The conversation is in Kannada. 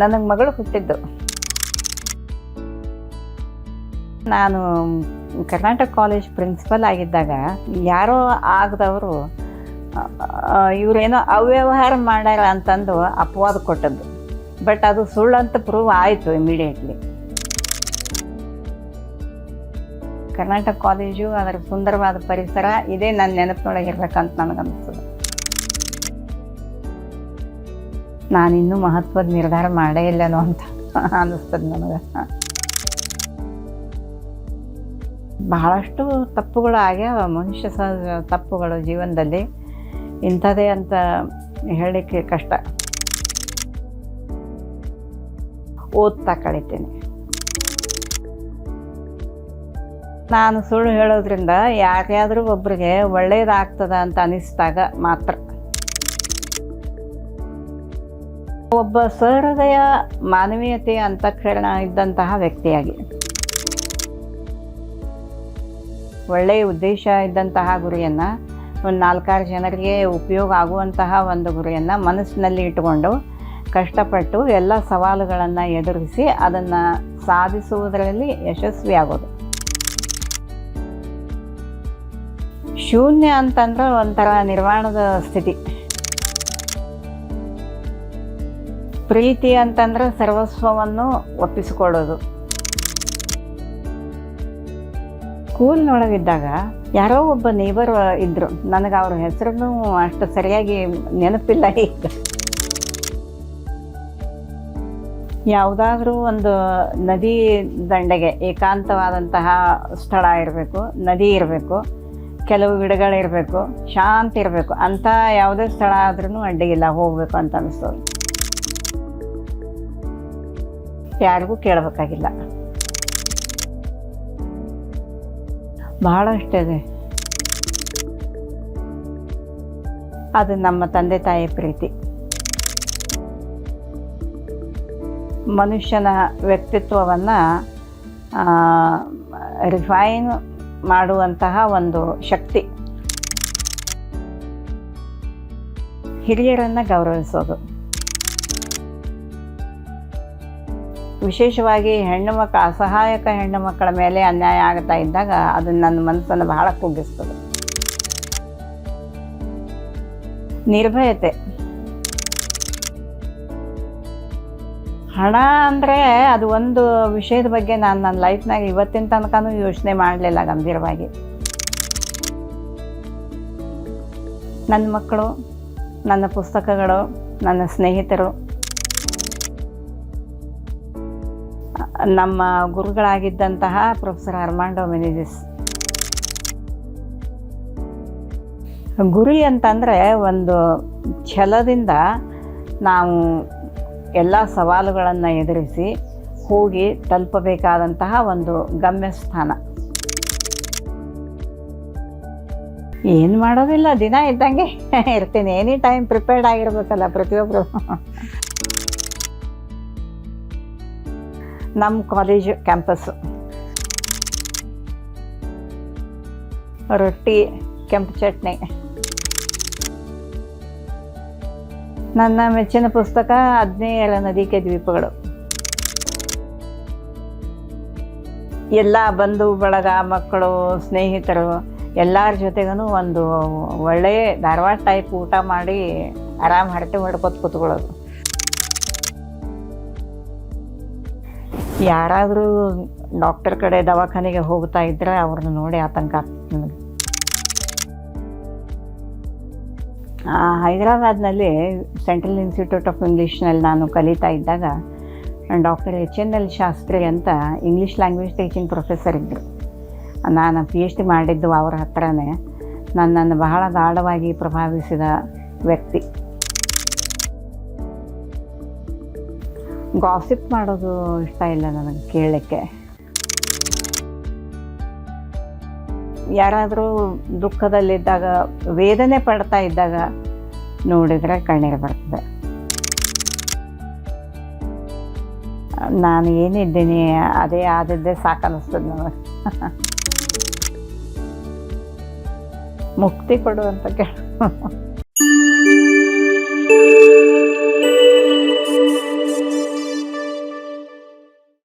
ನನಗೆ ಮಗಳು ಹುಟ್ಟಿದ್ದು. ನಾನು ಕರ್ನಾಟಕ ಕಾಲೇಜ್ ಪ್ರಿನ್ಸಿಪಲ್ ಆಗಿದ್ದಾಗ ಯಾರೋ ಆಗದವರು ಇವರೇನೋ ಅವ್ಯವಹಾರ ಮಾಡ್ಯಾರ ಅಂತಂದು ಅಪವಾದ ಕೊಟ್ಟದ್ದು. ಬಟ್ ಅದು ಸುಳ್ಳು ಅಂತ ಪ್ರೂವ್ ಆಯಿತು ಇಮಿಡಿಯೇಟ್ಲಿ ಕರ್ನಾಟಕ ಕಾಲೇಜು ಅದರ ಸುಂದರವಾದ ಪರಿಸರ ಇದೇ ನನ್ನ ನೆನಪಿನೊಳಗೆ ಇರ್ಬೇಕಂತ ನನಗನ್ನಿಸ್ತದೆ ನಾನಿನ್ನೂ ಮಹತ್ವದ ನಿರ್ಧಾರ ಮಾಡೇ ಇಲ್ಲನೋ ಅಂತ ಅನ್ನಿಸ್ತದೆ ನನಗೆ. ಬಹಳಷ್ಟು ತಪ್ಪುಗಳು ಆಗ್ಯಾವ. ಮನುಷ್ಯ ಸಹ ತಪ್ಪುಗಳು ಜೀವನದಲ್ಲಿ. ಇಂಥದ್ದೇ ಅಂತ ಹೇಳಲಿಕ್ಕೆ ಕಷ್ಟ. ಓದ್ತಾ ಕಳಿತೇನೆ. ನಾನು ಸುಳ್ಳು ಹೇಳೋದ್ರಿಂದ ಯಾರ್ಯಾದ್ರೂ ಒಬ್ರಿಗೆ ಒಳ್ಳೆಯದಾಗ್ತದ ಅಂತ ಅನಿಸಿದಾಗ ಮಾತ್ರ. ಒಬ್ಬ ಸಹೃದಯ ಮಾನವೀಯತೆಯ ಅಂತಃಕರಣ ಇದ್ದಂತಹ ವ್ಯಕ್ತಿಯಾಗಿ. ಒಳ್ಳೆಯ ಉದ್ದೇಶ ಇದ್ದಂತಹ ಗುರಿಯನ್ನು, ಒಂದು ನಾಲ್ಕಾರು ಜನರಿಗೆ ಉಪಯೋಗ ಆಗುವಂತಹ ಒಂದು ಗುರಿಯನ್ನು ಮನಸ್ಸಿನಲ್ಲಿ ಇಟ್ಟುಕೊಂಡು ಕಷ್ಟಪಟ್ಟು ಎಲ್ಲ ಸವಾಲುಗಳನ್ನು ಎದುರಿಸಿ ಅದನ್ನು ಸಾಧಿಸುವುದರಲ್ಲಿ ಯಶಸ್ವಿ ಆಗೋದು ಶೂನ್ಯ ಅಂತಂದ್ರೆ ಒಂಥರ ನಿರ್ವಾಣದ ಸ್ಥಿತಿ. ಪ್ರೀತಿ ಅಂತಂದ್ರೆ ಸರ್ವಸ್ವವನ್ನು ಒಪ್ಪಿಸಿಕೊಡೋದು ಸ್ಕೂಲ್ನೊಳಗಿದ್ದಾಗ ಯಾರೋ ಒಬ್ಬ ನೇಬರ್ ಇದ್ದರು ನನಗೆ ಅವ್ರ ಹೆಸರನ್ನು ಅಷ್ಟು ಸರಿಯಾಗಿ ನೆನಪಿಲ್ಲ ಈಗ. ಯಾವುದಾದ್ರೂ ಒಂದು ನದಿ ದಂಡೆಗೆ ಏಕಾಂತವಾದಂತಹ ಸ್ಥಳ ಇರಬೇಕು, ನದಿ ಇರಬೇಕು, ಕೆಲವು ಗಿಡಗಳಿರಬೇಕು ಶಾಂತಿ ಇರಬೇಕು ಅಂಥ ಯಾವುದೇ ಸ್ಥಳ ಆದ್ರೂ ಅಡ್ಡಿಗಿಲ್ಲ ಹೋಗಬೇಕು ಅಂತ ಅನಿಸ್ತದೆ ಯಾರಿಗೂ ಕೇಳಬೇಕಾಗಿಲ್ಲ. ಬಹಳಷ್ಟಿದೆ ಅದು ನಮ್ಮ ತಂದೆ ತಾಯಿ ಪ್ರೀತಿ. ಮನುಷ್ಯನ ವ್ಯಕ್ತಿತ್ವವನ್ನು ರಿಫೈನ್ ಮಾಡುವಂತಹ ಒಂದು ಶಕ್ತಿ. ಹಿರಿಯರನ್ನು ಗೌರವಿಸೋದು. ವಿಶೇಷವಾಗಿ ಹೆಣ್ಣು ಮಕ್ಕಳ, ಅಸಹಾಯಕ ಹೆಣ್ಣು ಮಕ್ಕಳ ಮೇಲೆ ಅನ್ಯಾಯ ಆಗ್ತಾ ಇದ್ದಾಗ ಅದು ನನ್ನ ಮನಸ್ಸನ್ನು ಬಹಳ ಕುಗ್ಗಿಸ್ತದೆ. ನಿರ್ಭಯತೆ. ಹಣ ಅಂದರೆ ಅದು ಒಂದು ವಿಷಯದ ಬಗ್ಗೆ ನಾನು ನನ್ನ ಲೈಫ್ನಾಗ ಇವತ್ತಿನ ತನಕನೂ ಯೋಚನೆ ಮಾಡಲಿಲ್ಲ ಗಂಭೀರವಾಗಿ. ನನ್ನ ಮಕ್ಕಳು, ನನ್ನ ಪುಸ್ತಕಗಳು, ನನ್ನ ಸ್ನೇಹಿತರು ನಮ್ಮ ಗುರುಗಳಾಗಿದ್ದಂತಹ ಪ್ರೊಫೆಸರ್ ಅರ್ಮಾಂಡೋ ಮೆನಿಜಿಸ್ ಗುರಿ ಅಂತಂದರೆ ಒಂದು ಛಲದಿಂದ ನಾವು ಎಲ್ಲ ಸವಾಲುಗಳನ್ನು ಎದುರಿಸಿ ಹೋಗಿ ತಲುಪಬೇಕಾದಂತಹ ಒಂದು ಗಮ್ಯಸ್ಥಾನ. ಏನು ಮಾಡೋದಿಲ್ಲ, ದಿನ ಇದ್ದಂಗೆ ಇರ್ತೀನಿ. ಎನಿ ಟೈಮ್ ಪ್ರಿಪೇರ್ಡ್ ಆಗಿರ್ಬೇಕಲ್ಲ ಪ್ರತಿಯೊಬ್ಬರು ನಮ್ಮ ಕಾಲೇಜ್ ಕ್ಯಾಂಪಸ್ಸು ರೊಟ್ಟಿ, ಕೆಂಪು ಚಟ್ನಿ. ನನ್ನ ಮೆಚ್ಚಿನ ಪುಸ್ತಕ ಹದಿನೇಳ ನದಿಕೆ ದ್ವೀಪಗಳು. ಎಲ್ಲ ಬಂಧು, ಬಳಗ, ಮಕ್ಕಳು, ಸ್ನೇಹಿತರು ಎಲ್ಲರ ಜೊತೆಗೂ ಒಂದು ಒಳ್ಳೆಯ ಧಾರವಾಡ ಟೈಪ್ ಊಟ ಮಾಡಿ ಆರಾಮ್ ಹರಟೆ ಹೊಡ್ಕೊತ ಕೂತ್ಕೊಳ್ಳೋದು. ಯಾರಾದರೂ ಡಾಕ್ಟರ್ ಕಡೆ ದವಾಖಾನೆಗೆ ಹೋಗ್ತಾ ಇದ್ದರೆ ಅವ್ರನ್ನ ನೋಡಿ ಆತಂಕ ಆಗ್ತದೆ ನನಗೆ ಹೈದರಾಬಾದ್ನಲ್ಲಿ ಸೆಂಟ್ರಲ್ ಇನ್ಸ್ಟಿಟ್ಯೂಟ್ ಆಫ್ ಇಂಗ್ಲೀಷ್ನಲ್ಲಿ ನಾನು ಕಲಿತಾ ಇದ್ದಾಗ doctor H N L Shastri ಅಂತ ಇಂಗ್ಲೀಷ್ ಲ್ಯಾಂಗ್ವೇಜ್ ಟೀಚಿಂಗ್ ಪ್ರೊಫೆಸರ್ ಇದ್ದರು. ನಾನು ಪಿ ಎಚ್ ಡಿ ಮಾಡಿದ್ದು ಅವರ ಹತ್ರನೇ. ನನ್ನನ್ನು ಬಹಳ ಗಾಢವಾಗಿ ಪ್ರಭಾವಿಸಿದ ವ್ಯಕ್ತಿ. ಗಾಸಿಪ್ ಮಾಡೋದು ಇಷ್ಟ ಇಲ್ಲ ನನಗೆ ಕೇಳಲಿಕ್ಕೆ ಯಾರಾದರೂ ದುಃಖದಲ್ಲಿದ್ದಾಗ, ವೇದನೆ ಪಡ್ತಾ ಇದ್ದಾಗ ನೋಡಿದರೆ ಕಣ್ಣೀರು ಬರ್ತದೆ. ನಾನು ಏನಿದ್ದೀನಿ, ಅದೇ ಆದದ್ದೇ ಸಾಕನ್ನಿಸ್ತದೆ ನನಗೆ. ಮುಕ್ತಿ ಕೊಡುವಂತ ಕೇಳ